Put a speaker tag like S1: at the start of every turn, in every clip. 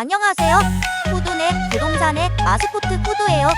S1: 안녕하세요. 푸드네 부동산의 마스코트 푸드예요.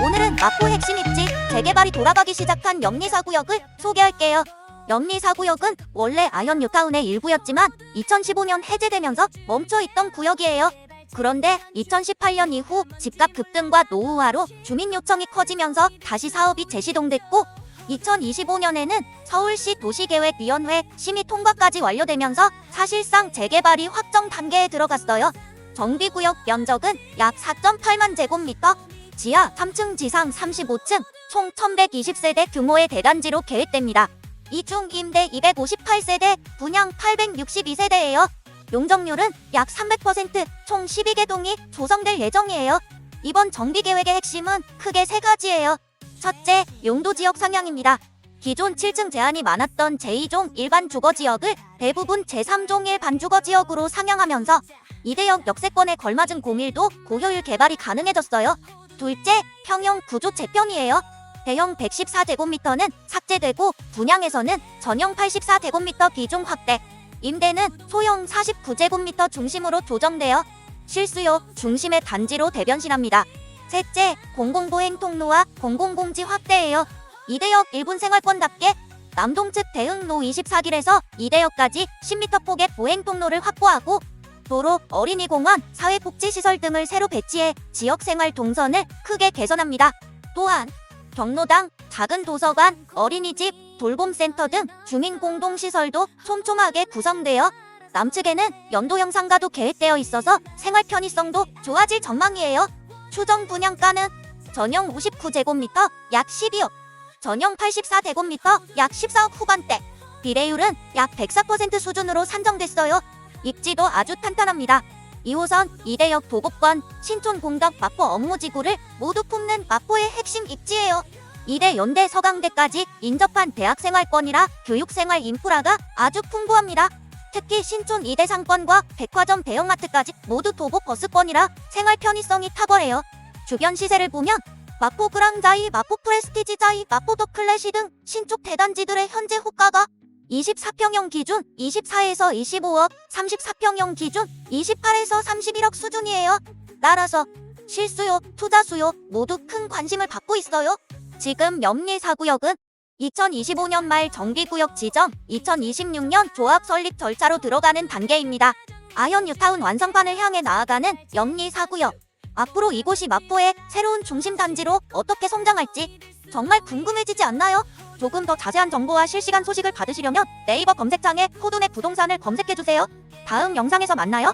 S1: 오늘은 마포 핵심 입지 재개발이 돌아가기 시작한 영리사구역을 소개할게요. 영리사구역은 원래 아현 뉴타운의 일부였지만 2015년 해제되면서 멈춰있던 구역이에요. 그런데 2018년 이후 집값 급등과 노후화로 주민 요청이 커지면서 다시 사업이 재시동됐고 2025년에는 서울시 도시계획위원회 심의 통과까지 완료되면서 사실상 재개발이 확정 단계에 들어갔어요. 정비구역 면적은 약 4.8만 제곱미터, 지하 3층 지상 35층, 총 1120세대 규모의 대단지로 계획됩니다. 이중 임대 258세대, 분양 862세대예요. 용적률은 약 300%, 총 12개 동이 조성될 예정이에요. 이번 정비 계획의 핵심은 크게 세 가지예요. 첫째, 용도 지역 상향입니다. 기존 7층 제한이 많았던 제2종 일반 주거 지역을 대부분 제3종 일반 주거 지역으로 상향하면서 이대역 역세권에 걸맞은 공일도 고효율 개발이 가능해졌어요. 둘째, 평형 구조 재편이에요. 대형 114제곱미터는 삭제되고 분양에서는 전용 84제곱미터 비중 확대. 임대는 소형 49제곱미터 중심으로 조정되어 실수요 중심의 단지로 대변신합니다. 셋째, 공공보행 통로와 공공공지 확대예요. 이대역 1분 생활권답게 남동측 대흥로 24길에서 이대역까지 10m 폭의 보행 통로를 확보하고 도로, 어린이공원, 사회복지시설 등을 새로 배치해 지역생활 동선을 크게 개선합니다. 또한 경로당, 작은 도서관, 어린이집, 돌봄센터 등 주민 공동시설도 촘촘하게 구성되어 남측에는 연도 형상가도 계획되어 있어서 생활 편의성도 좋아질 전망이에요. 추정 분양가는 전용 59제곱미터 약 12억, 전용 84제곱미터 약 14억 후반대, 비례율은 약 104% 수준으로 산정됐어요. 입지도 아주 탄탄합니다. 2호선, 이대역 도곡권, 신촌 공덕 마포 업무지구를 모두 품는 마포의 핵심 입지예요. 이대 연대 서강대까지 인접한 대학생활권이라 교육생활 인프라가 아주 풍부합니다. 특히 신촌 이대 상권과 백화점 대형마트까지 모두 도보 버스권이라 생활 편의성이 탁월해요. 주변 시세를 보면 마포 그랑자이, 마포 프레스티지자이, 마포 더 클래시 등 신축 대단지들의 현재 호가가 24평형 기준 24에서 25억, 34평형 기준 28에서 31억 수준이에요. 따라서 실수요, 투자 수요 모두 큰 관심을 받고 있어요. 지금 염리 4구역은 2025년 말 정비구역 지정, 2026년 조합 설립 절차로 들어가는 단계입니다. 아현 뉴타운 완성판을 향해 나아가는 염리 4구역. 앞으로 이곳이 마포의 새로운 중심 단지로 어떻게 성장할지 정말 궁금해지지 않나요? 조금 더 자세한 정보와 실시간 소식을 받으시려면 네이버 검색창에 코드네 부동산을 검색해주세요. 다음 영상에서 만나요.